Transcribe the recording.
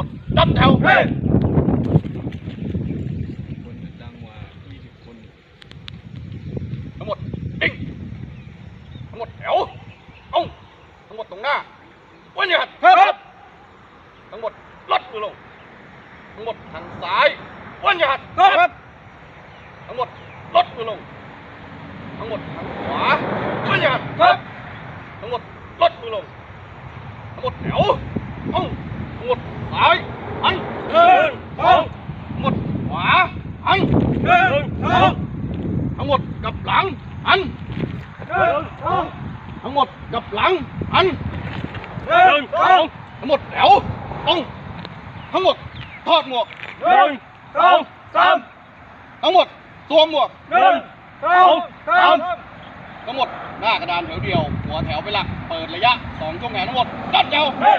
มดจัดแถวคนจังหวะ20คนทั้งหมดนิ่งทั้งหมดแถวเอ้าทั้งหมดตรงหน้าวันยัดครับทั้งหมดลดมือลงทั้งหมดทางซ้ายวันยัดครับทั้งหมดลดมือลงทั้งหมดทางขวาวันยัดครับทั้งหมดลดมือลงทั้งหมดแถวเอ้าทั้ง หมดซ้ายหันหนึ่งสองหมดขวาหันหนึ่งสองทั้งหมดกับหลังหันหนึ่งสองทั้งหมดกับหลังหันหนึ่งสองทั้งหมดแถวตรงทั้งหมดทอดหมวกหนึ่งสองสามทั้งหมดสวมหมวกหนึ่งสองสามทั้งหมดหน้ากระดานแถวเดียว หัวแถวไปหลัก เปิดระยะสองช่วงแถวทั้งหมดจัดแถวเฮ้ย